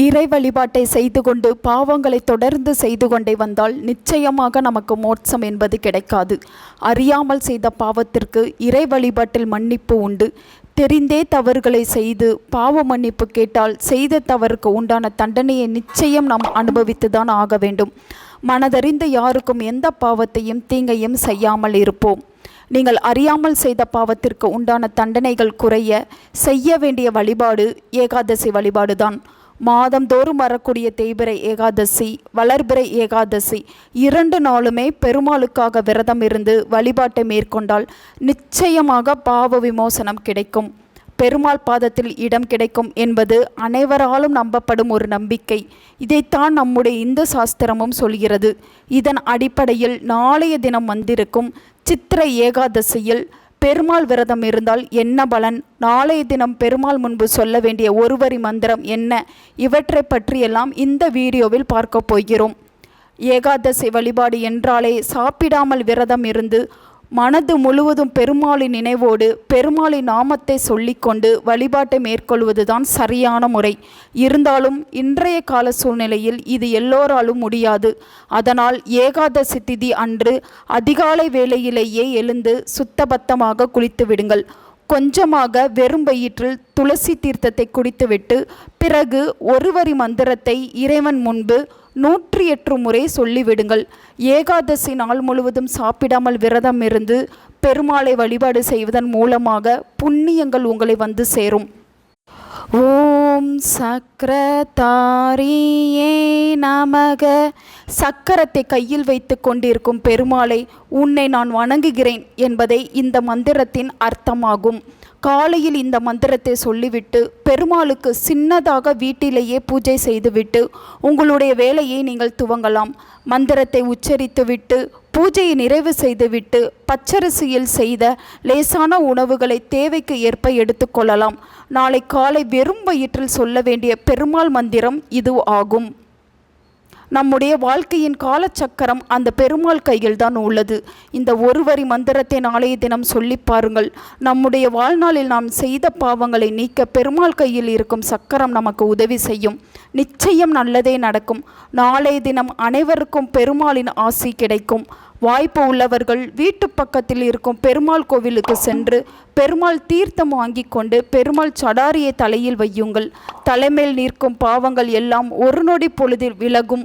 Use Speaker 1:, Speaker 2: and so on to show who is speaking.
Speaker 1: இறை வழிபாட்டை செய்து கொண்டு பாவங்களை தொடர்ந்து செய்து கொண்டே வந்தால் நிச்சயமாக நமக்கு மோட்சம் என்பது கிடைக்காது. அறியாமல் செய்த பாவத்திற்கு இறை வழிபாட்டில் மன்னிப்பு உண்டு. தெரிந்தே தவறுகளை செய்து பாவ மன்னிப்பு கேட்டால் செய்த தவறுக்கு உண்டான தண்டனையை நிச்சயம் நாம் அனுபவித்துதான் ஆக வேண்டும். மனதறிந்த யாருக்கும் எந்த பாவத்தையும் தீங்கையும் செய்யாமல் இருப்போம். நீங்கள் அறியாமல் செய்த பாவத்திற்கு உண்டான தண்டனைகள் குறைய செய்ய வேண்டிய வழிபாடு ஏகாதசி வழிபாடுதான். மாதந்தோறும் வரக்கூடிய தேய்பிரை ஏகாதசி வளர்பிறை ஏகாதசி இரண்டு நாளுமே பெருமாளுக்காக விரதம் இருந்து வழிபாட்டை மேற்கொண்டால் நிச்சயமாக பாவ விமோசனம் கிடைக்கும். பெருமாள் பாதத்தில் இடம் கிடைக்கும் என்பது அனைவராலும் நம்பப்படும் ஒரு நம்பிக்கை. இதைத்தான் நம்முடைய இந்து சாஸ்திரமும் சொல்கிறது. இதன் அடிப்படையில் நாளைய தினம் வந்திருக்கும் சித்திரை ஏகாதசியில் பெருமாள் விரதம் இருந்தால் என்ன பலன்? நாளைய தினம் பெருமாள் முன்பு சொல்ல வேண்டிய ஒருவரி மந்திரம் என்ன? இவற்றை பற்றியெல்லாம் இந்த வீடியோவில் பார்க்க போகிறோம். ஏகாதசி வழிபாடு என்றாலே சாப்பிடாமல் விரதம் இருந்து மனது முழுவதும் பெருமாளின் நினைவோடு பெருமாளின் நாமத்தை சொல்லிக்கொண்டு வழிபாட்டை மேற்கொள்வதுதான் சரியான முறை. இருந்தாலும் இன்றைய கால சூழ்நிலையில் இது எல்லோராலும் முடியாது. அதனால் ஏகாதசி திதி அன்று அதிகாலை வேளையிலேயே எழுந்து சுத்தபத்தமாக குளித்து விடுங்கள். கொஞ்சமாக வெறும் வயிற்றில் துளசி தீர்த்தத்தை குடித்துவிட்டு பிறகு ஒருவரி மந்திரத்தை இறைவன் முன்பு நூற்றி எட்டு முறை சொல்லிவிடுங்கள். ஏகாதசி நாள் முழுவதும் சாப்பிடாமல் விரதம் இருந்து பெருமாளை வழிபாடு செய்வதன் மூலமாக புண்ணியங்கள் உங்களை வந்து சேரும். ஓம் சக்கரதாரியே நமக. சக்கரத்தை கையில் வைத்து கொண்டிருக்கும் பெருமாளை உன்னை நான் வணங்குகிறேன் என்பதை இந்த மந்திரத்தின் அர்த்தமாகும். காலையில் இந்த மந்திரத்தை சொல்லிவிட்டு பெருமாளுக்கு சின்னதாக வீட்டிலேயே பூஜை செய்துவிட்டு உங்களுடைய வேலையை நீங்கள் துவங்கலாம். மந்திரத்தை உச்சரித்துவிட்டு பூஜையை நிறைவு செய்துவிட்டு பச்சரிசியில் செய்த லேசான உணவுகளை தேவைக்கு ஏற்ப எடுத்துக்கொள்ளலாம் நாளை காலை வெறும் வயிற்றில் சொல்ல வேண்டிய பெருமாள் மந்திரம் இது ஆகும். நம்முடைய வாழ்க்கையின் காலச்சக்கரம் அந்த பெருமாள் கையில் தான் உள்ளது. இந்த ஒரு வரி மந்திரத்தை நாளைய தினம் சொல்லி பாருங்கள். நம்முடைய வாழ்நாளில் நாம் செய்த பாவங்களை நீக்க பெருமாள் கையில் இருக்கும் சக்கரம் நமக்கு உதவி செய்யும். நிச்சயம் நல்லதே நடக்கும். நாளைய தினம் அனைவருக்கும் பெருமாளின் ஆசி கிடைக்கும். வாய்ப்பு உள்ளவர்கள் வீட்டு பக்கத்தில் இருக்கும் பெருமாள் கோவிலுக்கு சென்று பெருமாள் தீர்த்தம் வாங்கி கொண்டு பெருமாள் சடாரியை தலையில் வையுங்கள். தலைமேல் நிற்கும் பாவங்கள் எல்லாம் ஒரு நொடி பொழுதில் விலகும்.